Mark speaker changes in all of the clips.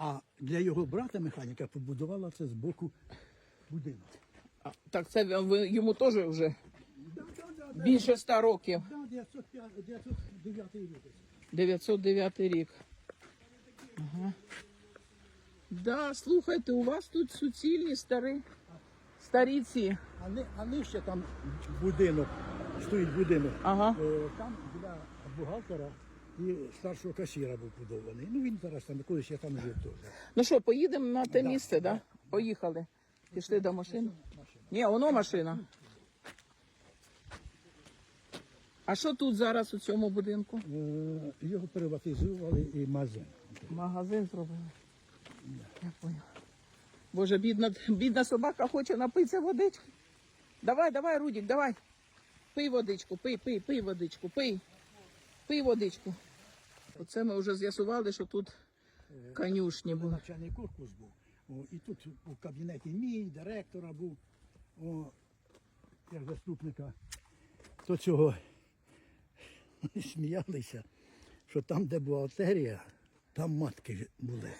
Speaker 1: А для його брата механіка побудувала це з боку будинок.
Speaker 2: А, так це ви- йому теж вже
Speaker 1: Да, да, да, да.
Speaker 2: більше ста років.
Speaker 1: Да, 905, 909 рік.
Speaker 2: 909 рік. Ага. Да, слухайте, у вас тут суцільні старі, старі ці.
Speaker 1: А, ни, а нижче там будинок, стоїть будинок.
Speaker 2: Ага.
Speaker 1: Е, Там для бухгалтера і старшого касіра був будований. Ну він зараз там, колись я там жив теж.
Speaker 2: Ну що, поїдемо на те місце, да? Поїхали. Пішли до машини. Ні, воно машина. А що тут зараз у цьому будинку?
Speaker 1: Е, Його приватизували і магазин.
Speaker 2: Магазин зробили. Я понял. Боже, бідна, бідна собака хоче напитися водички. Давай, давай, Рудік, давай. Пий водичку, пий, пий, пий водичку, пий. Пий водичку. Оце ми вже з'ясували, що тут конюшні були.
Speaker 1: Навчальний корпус був. О, і тут у кабінеті мій, директора був, о, як заступника. То цього сміялися, що там, де бухгалтерія, там матки були.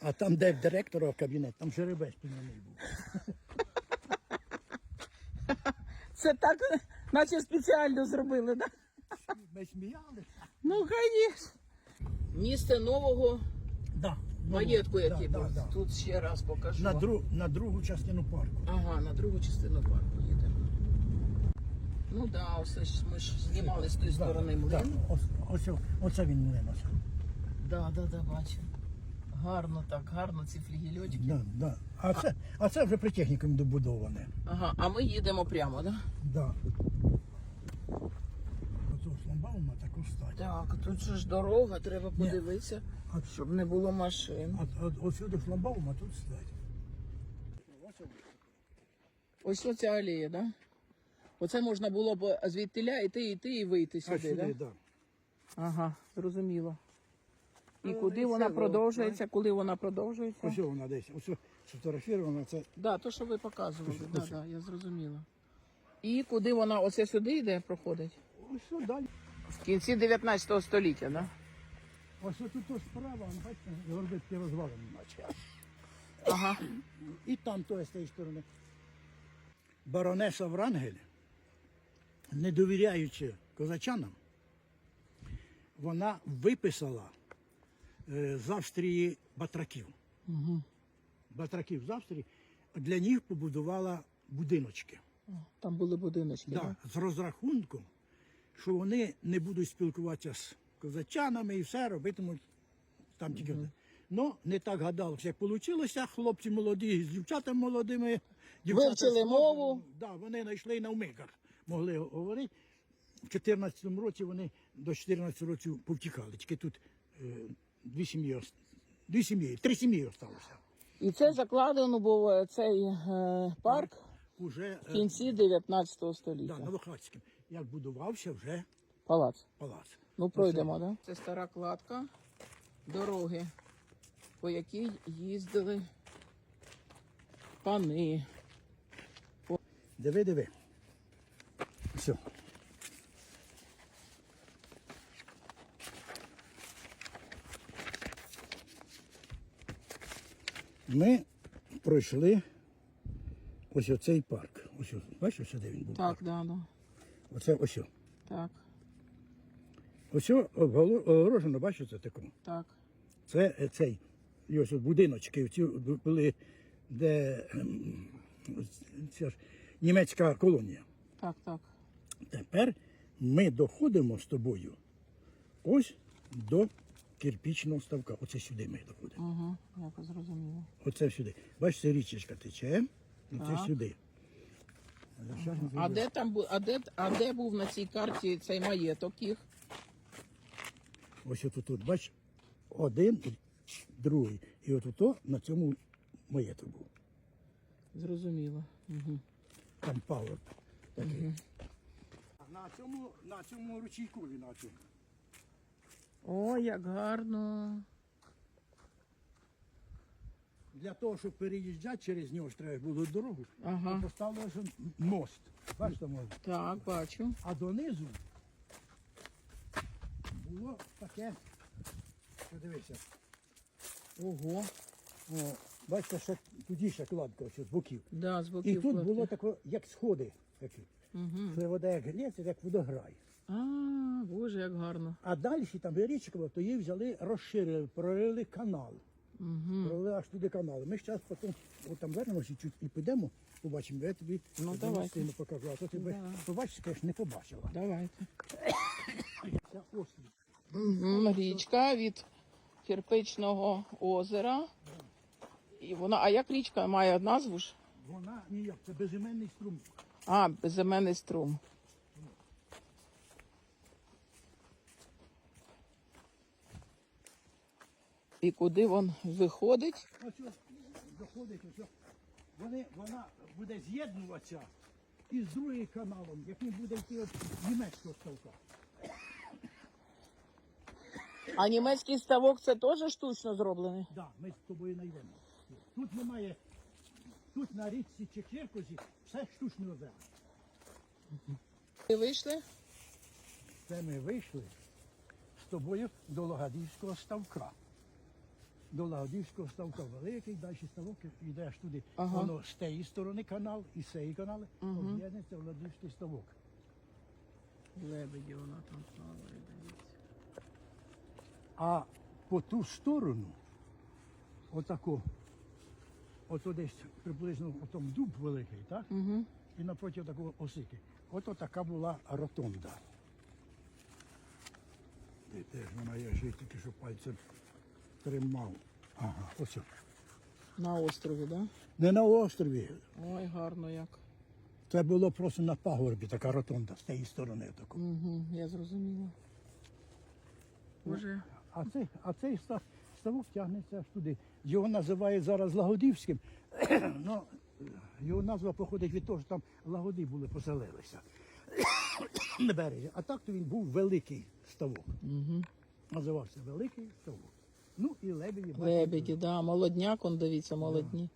Speaker 1: А там, де в директора кабінет, там жеребець пільний був.
Speaker 2: Це так, наче спеціально зробили, так?
Speaker 1: Ми сміялися.
Speaker 2: Ну, звісно. Місце нового
Speaker 1: Да,
Speaker 2: маєтку, який
Speaker 1: да,
Speaker 2: був.
Speaker 1: да, да.
Speaker 2: Тут ще раз покажу.
Speaker 1: На, друг, на другу частину парку.
Speaker 2: Ага, на другу частину парку їдемо. Ну да, ось ми ж знімали з тої сторони
Speaker 1: Да,
Speaker 2: млин.
Speaker 1: ось, ось, оце він млин. Ось.
Speaker 2: Да, да, да, бачу. Гарно так, гарно ці флігельотики.
Speaker 1: Да, да. А, це, а це вже при технікумі добудоване.
Speaker 2: Ага, а ми їдемо прямо, да?
Speaker 1: Да. Оце шламбаума таку стать.
Speaker 2: Так, тут же ж дорога, треба подивитися,
Speaker 1: А,
Speaker 2: щоб не було машин.
Speaker 1: от, от, от сюди шламбаума, тут стать.
Speaker 2: Ось оця алея, да? Оце можна було б звідтиля йти, йти і вийти
Speaker 1: А
Speaker 2: сюди, да?
Speaker 1: да.
Speaker 2: Ага, зрозуміло. І
Speaker 1: Ну,
Speaker 2: куди
Speaker 1: і
Speaker 2: вона
Speaker 1: все,
Speaker 2: продовжується, коли вона продовжується?
Speaker 1: Ось вона десь. Ось сфотографірована, це
Speaker 2: Да, то, що ви показували, да, да, я зрозуміла. І куди вона оце сюди йде, проходить?
Speaker 1: ось сюди далі.
Speaker 2: В кінці 19 століття, да?
Speaker 1: Ось тут ось справа, бачите, горбитки розвалені наче.
Speaker 2: Ага.
Speaker 1: І там то з тієї сторони. Баронеса Врангель, не довіряючи козачанам, вона виписала е, з Австрії батраків.
Speaker 2: Угу.
Speaker 1: Батраків з Австрії, для них побудувала будиночки.
Speaker 2: Там були будиночки,
Speaker 1: Да,
Speaker 2: да?
Speaker 1: з розрахунком, що вони не будуть спілкуватися з козачанами і все робитимуть там тільки. Mm Ну, не так гадалося, як вийшло. Хлопці молоді з дівчатами молодими. дівчата
Speaker 2: Вивчили мову.
Speaker 1: Да, вони знайшли на вмиках, могли говорити. В 14 році вони до 14 років повтікали. Тільки тут е, дві сім'ї, дві сім'ї, три сім'ї залишилося.
Speaker 2: І це закладено був е, цей е, парк
Speaker 1: Уже
Speaker 2: в кінці 19 століття.
Speaker 1: да, Новохацьким. Як будувався вже
Speaker 2: Палац.
Speaker 1: палац.
Speaker 2: Ну, пройдемо, так? Це стара кладка дороги, по якій їздили пани.
Speaker 1: Диви, диви. Все. Ми пройшли ось оцей парк. Ось, бачиш, де він був?
Speaker 2: Так, да, да.
Speaker 1: Оце ось.
Speaker 2: Так,
Speaker 1: Ось о, обгало- огорожено, бачиш, це таке.
Speaker 2: так.
Speaker 1: Це е, цей, і ось будиночки, ці були, де ем, ця ж німецька колонія.
Speaker 2: Так, так.
Speaker 1: Тепер ми доходимо з тобою ось до кирпічного ставка. Оце сюди ми доходимо.
Speaker 2: Угу, я зрозуміла.
Speaker 1: Оце сюди. Бачите, річечка тече. Оце
Speaker 2: Так.
Speaker 1: сюди. А
Speaker 2: де там був, а де, а де був на цій карті цей маєток їх?
Speaker 1: Ось отут, тут, бач, один, і другий. І от ото на цьому маєток був.
Speaker 2: Зрозуміло. Угу.
Speaker 1: Там павер такий. На цьому, на цьому ручейкові на цьому.
Speaker 2: О, як гарно.
Speaker 1: Для того, щоб переїжджати через нього ж треба було дорогу.
Speaker 2: Ага.
Speaker 1: Поставили мост. Бачите, мост.
Speaker 2: Так, бачу.
Speaker 1: А донизу було таке, подивися,
Speaker 2: Ого.
Speaker 1: О, бачите, ще тоді ще кладка ось з боків.
Speaker 2: Да, з
Speaker 1: І тут
Speaker 2: кладки.
Speaker 1: було таке, як сходи такі.
Speaker 2: Угу.
Speaker 1: Це вода як гріється, як водограй.
Speaker 2: А, боже, як гарно.
Speaker 1: А далі там річка, то її взяли, розширили, прорили канал.
Speaker 2: Угу.
Speaker 1: Прорили аж туди канал. Ми зараз потім от там вернемося чуть і підемо, побачимо, я тобі
Speaker 2: Ну,
Speaker 1: одну
Speaker 2: давайте.
Speaker 1: покажу. А то ти би
Speaker 2: Да.
Speaker 1: побачиш, конечно, не побачила.
Speaker 2: Давайте. Угу. Річка від Кирпичного озера. І вона, а як річка має назву ж?
Speaker 1: Вона ніяк, це безіменний струмок.
Speaker 2: А, безіменний струм. І куди він виходить?
Speaker 1: Ось доходить, ось. Вони, вона буде з'єднуватися із другим каналом, який буде йти від німецького ставка.
Speaker 2: А німецький ставок це теж штучно зроблений?
Speaker 1: Да, ми з тобою знайдемо. Тут немає, тут на річці Чекіркозі все штучне озеро.
Speaker 2: Ви вийшли?
Speaker 1: Це ми вийшли з тобою до Лагодівського ставка. До Лагодівського ставка великий, далі ставок йдеш туди.
Speaker 2: Ага.
Speaker 1: Воно з тієї сторони канал і з цієї канали об'єднується в Лагодівський ставок.
Speaker 2: Лебеді вона там плаває, дивіться.
Speaker 1: А по ту сторону, отако, ото десь приблизно отом дуб великий, так?
Speaker 2: Угу.
Speaker 1: І напроти такого осики. Ото така була ротонда. Де теж вона я ж тільки що пальцем тримав. Ага, ось.
Speaker 2: На острові, так? Да?
Speaker 1: Не на острові.
Speaker 2: Ой, гарно як.
Speaker 1: Це було просто на пагорбі така ротонда з тієї сторони. Тако.
Speaker 2: Угу, я зрозуміла. Боже,
Speaker 1: А цей, а цей ставок тягнеться аж туди. Його називають зараз Лагодівським. ну, його назва походить від того, що там лагоди були, поселилися на березі. А так то він був великий ставок.
Speaker 2: угу.
Speaker 1: Називався Великий ставок. Ну і лебеді.
Speaker 2: лебеді, да. Молодняк, он дивіться, молодні.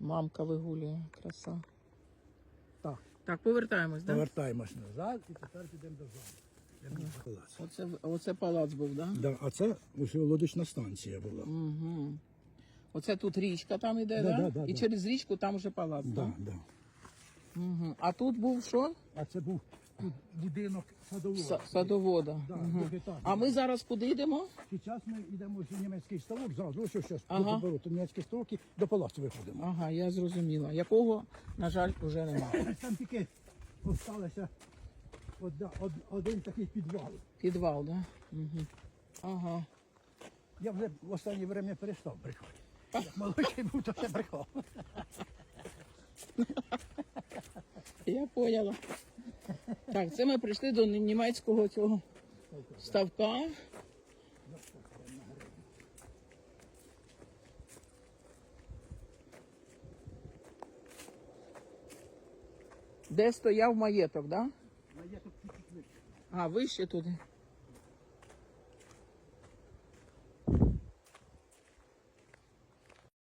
Speaker 2: Мамка вигулює, краса.
Speaker 1: Так,
Speaker 2: Так, повертаємось, так?
Speaker 1: повертаємось назад і тепер підемо до залу. Палац.
Speaker 2: Оце, оце палац був, так? Да?
Speaker 1: Да, а це ось лодочна станція була.
Speaker 2: Угу. Оце тут річка там іде,
Speaker 1: Да,
Speaker 2: да?
Speaker 1: да, да,
Speaker 2: І
Speaker 1: да.
Speaker 2: через річку там вже палац,
Speaker 1: Да,
Speaker 2: да?
Speaker 1: да.
Speaker 2: Угу. А тут був що?
Speaker 1: А це був тут будинок садового.
Speaker 2: Са- Садовода.
Speaker 1: Да, двохетажний.
Speaker 2: А ми зараз куди йдемо?
Speaker 1: Зараз ми йдемо в німецький ставок, зразу ось зараз
Speaker 2: Ага.
Speaker 1: беру то німецький ставок і до палацу виходимо.
Speaker 2: Ага, я зрозуміла. Якого, на жаль, вже немає.
Speaker 1: Там тільки залишилося одна- од- один такий підвал.
Speaker 2: Підвал, да? Угу. Ага.
Speaker 1: Я вже в останнє время перестав брехати. Як молодший був, то ще брехав.
Speaker 2: Я поняла. Так, це ми прийшли до німецького цього ставка. Де стояв маєток, да?
Speaker 1: Маєток чуть-чуть вище.
Speaker 2: А, вище туди.